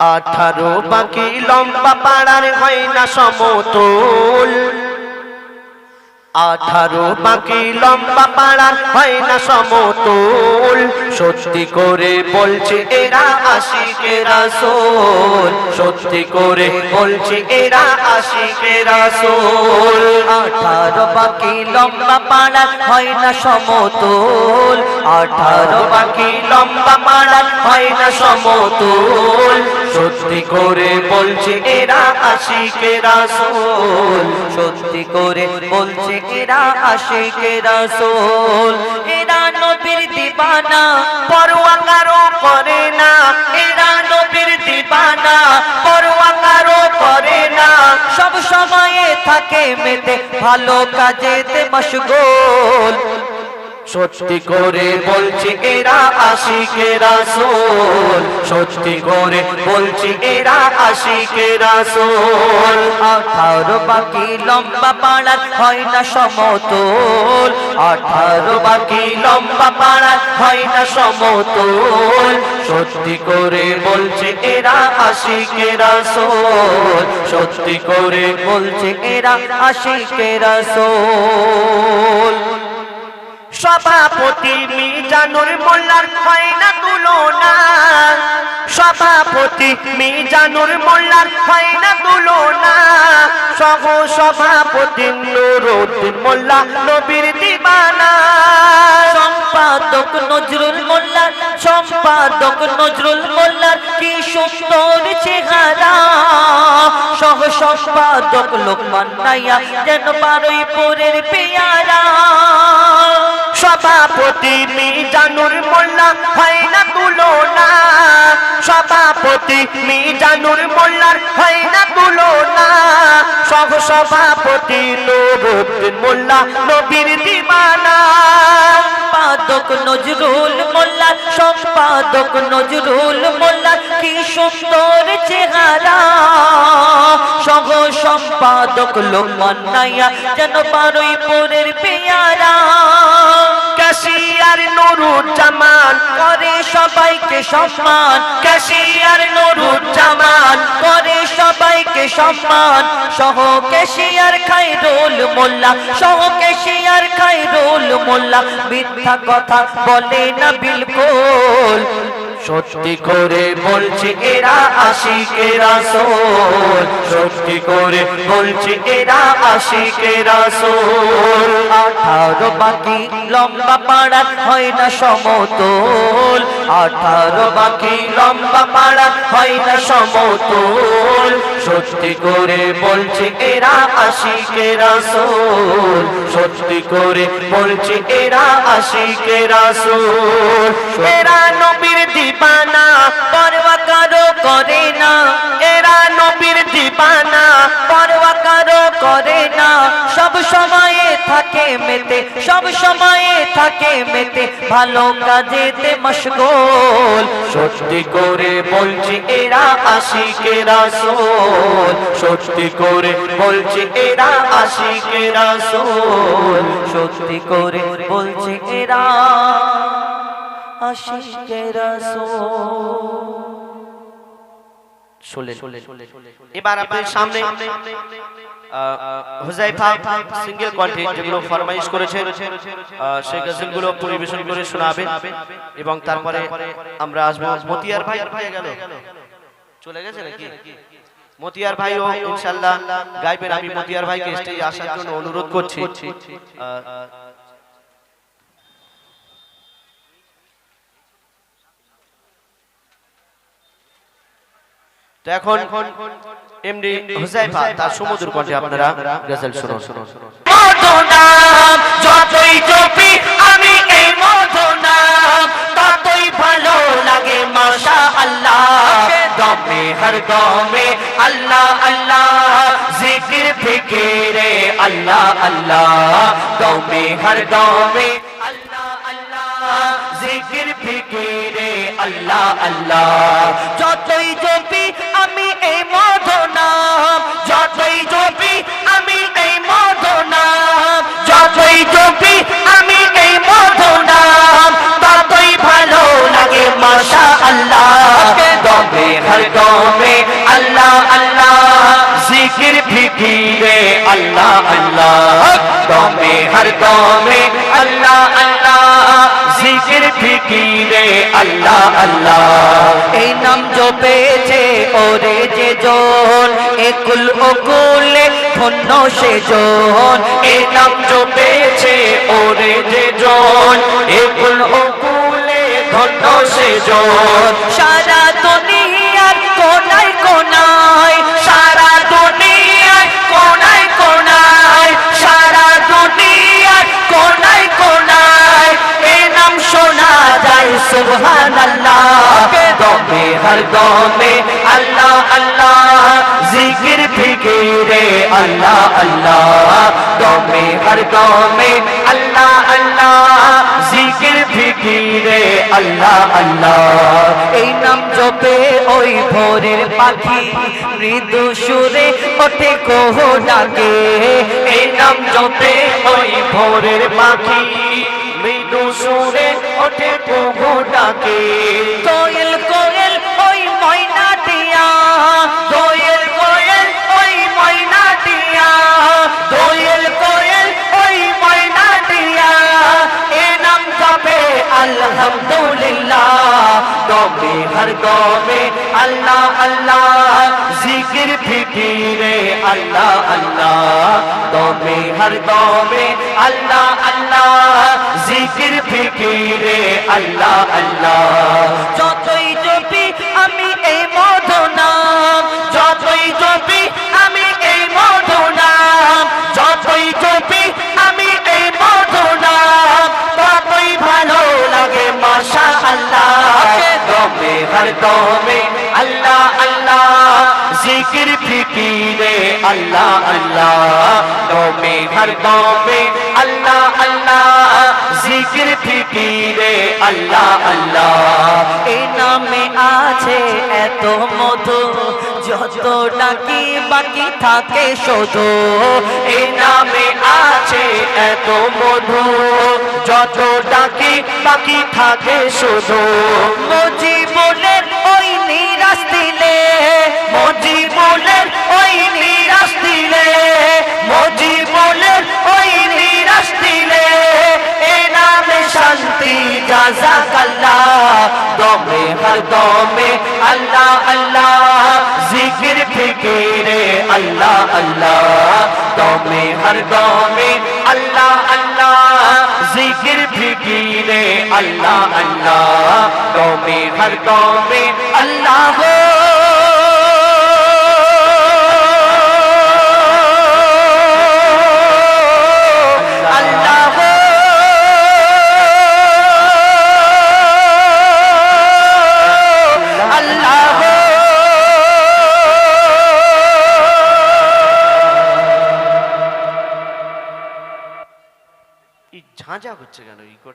আঠারো বাকি লম্বা পাড়ার হয় না সমতল। আঠারো বাকি লম্বা পাড়ার হয় না সমতল। সত্যি করে বলছে এরা আশিকেরা সোল সত্যি করে বলছে এরা আশিকেরা সোল আঠারো বাকি লম্বা পাড়ার হয় না সমতল। আঠারো বাকি লম্বা পাড়ার হয় না সমতল। সত্যি করে বলছে এরা আশিকেরা সোল সত্যি করে বলছে এরা আশিকে রাসূল। এরা নবীর দিবানা পরোয়া কারও করে না। এরা নবীর দিবানা পরোয়া কারও করে না। সব সময়ে থাকে মেতে ভালো কাজেতে মশগুল। সত্যি করে বলছি এরা আশিকেরা সোল সত্যি করে বলছি এরা আশিকেরা সোল আঠারো বাকি লম্বা পাড়ার হয় না সমতল। আঠারো বাকি লম্বা পাড়া হয় না সমতল। সত্যি করে বলছে এরা আশিকেরা সোল সত্যি করে বলছে এরা আশিকে রাসূল। সভাপতি মিজানুর মোল্লার হয় না। তুলনা সভাপতি মিজানুর মোল্লার হয় না। তুলনা সহ সভাপতি নুরুদ্দিন মোল্লা নবীর দিবানা। সম্পাদক নজরুল মোল্লার সম্পাদক নজরুল মোল্লার কি সুন্দর চেহারা। সহ সম্পাদক লোকমান নাইয়া, যেন বারোই পরের পেয়ারা। সভাপতি মিজানুর মোল্লা, হয় না তুলনা? সভাপতি মিজানুর মোল্লার, হয় না তুলনা? সহ সভাপতি নুরুদ্দিন মোল্লা, নবীর দিবানা। সম্পাদক নজরুল মোল্লার সম্পাদক নজরুল মোল্লার কি সুন্দর চেহারা। সহ সম্পাদক লোকমান নাইয়া যেন বারোই সবাইকে সম্মান ক্যাশিয়ার নুরুজ্জামান করে সবাইকে সম্মান, সহ কেশিয়ার খাইরুল মোল্লা, সহ কেশিয়ার খাইরুল মোল্লা। মিথ্যা কথা বলে না বিলকুল। সত্যি করে বলছি, এরা আশিকেরা সোল। সত্যি করে বলছি, এরা আশিকেরা সোল। আঠারো বাকি, লম্বা পাড়া, হয় না সমতল। আঠারো বাকি, লম্বা পাড়া, হয় না সমতল। সত্যি করে বলছে, এরা আশিকেরা সোল সত্যি করে বলছি, এরা আশিকেরা সোল এরা নবীর দিবানা, পরোয়া কারও করে না। এরা নবীর দিবানা, পরোয়া কারও করে না। সব সময়ে থাকে মেতে, সব সময়ে থাকে মেতে, ভালো কাজেতে মশগুল। সত্যি করে বলছি, এরা আশিকেরা সত্যি করে বলছি, এরা আশিকেরা সোল সত্যি করে বলছে, এরা আশিকে এবার আপনার সামনে সিঙ্গেল যেগুলো ফরমাইশ পরিবেশন করে শোনাবেন এবং তারপরে আমরা আসব মতিয়ার ভাই গেল। চলে গেছে নাকি? মতিয়ার ভাইও ইনশাআল্লাহ গাইবেন। আমি মতিয়ার ভাইকে স্টেজে আসার জন্য অনুরোধ করছি। তো এখন এমডি হুজাইফা, তার সমুদ্র কণ্ঠে আপনারা গজল শুনুন। মধুনাম, যতই জপি আমি এই মধুনাম, ততই ভালো দমে হর দমে আল্লাহ আল্লাহ, জিকির, ফিকিরে আল্লাহ আল্লাহ দমে হর দমে আল্লাহ আল্লাহ, জিকির, ফিকিরে আল্লাহ আল্লাহ যতই মধুনাম ততই ভালো লাগে মাশা আল্লাহ দমে हर दौमे अल्लाह अल्लाह जिक्र फिकीरे अल्लाह अल्लाह दौमे हर दौमे अल्लाह अल्लाह জিকির ফিকিরে আল্লাহ আল্লাহ এই নাম জপেছে ওরে যে জন একুল ওকুলে ধন্য সে জন এই নাম জপেছে ওরে যে জন একুল ওকুলে ধন্য সে জন সারা দমে হর দমে আল্লাহ আল্লাহ জিকির ফিকিরে আল্লাহ আল্লাহ দমে হর দমে আল্লাহ আল্লাহ জিকির ফিকিরে আল্লাহ আল্লাহ এই নাম জপে ওই ভোরের পাখি মৃদু সুরে ওঠে কোহ ডাকে এই নাম জপে ওই ভোরের পাখি মৃদু সুরে ওঠে কোহ ডাকে কোয়েল দোয়েল কোয়েল ওই ময়না দিয়া দোয়েল কোয়েল ওই ময়না দিয়া এ নাম জপে আলহামদুলিল্লাহ, দমে হর দমে আল্লাহ আল্লাহ, জিকির ফিকিরে আল্লাহ আল্লাহ, দমে হর দমে আল্লাহ আল্লাহ, জিকির ফিকিরে আল্লাহ আল্লাহ। যতই আল্লাহ আল্লাহ, দমে, হর দমে, আল্লাহ আল্লাহ, জিকির ফিকিরে, আল্লাহ আল্লাহ। এই নামে আছে এত মধু, যত ডাকি বাকি থাকে শুধু। এই নামে আছে এত মধু, যত ডাকি বাকি থাকে শুধু। বলেন ওই নিরাশ দমে হর দমে, আল্লাহ আল্লাহ, জিকির, ফিকিরে, আল্লাহ আল্লাহ, দমে, হর দমে, আল্লাহ আল্লাহ, জিকির, ফিকিরে, আল্লাহ আল্লাহ, দমে, হর দমে, আল্লাহ আল্লাহ ঝাঁঝা হচ্ছে কেন? ই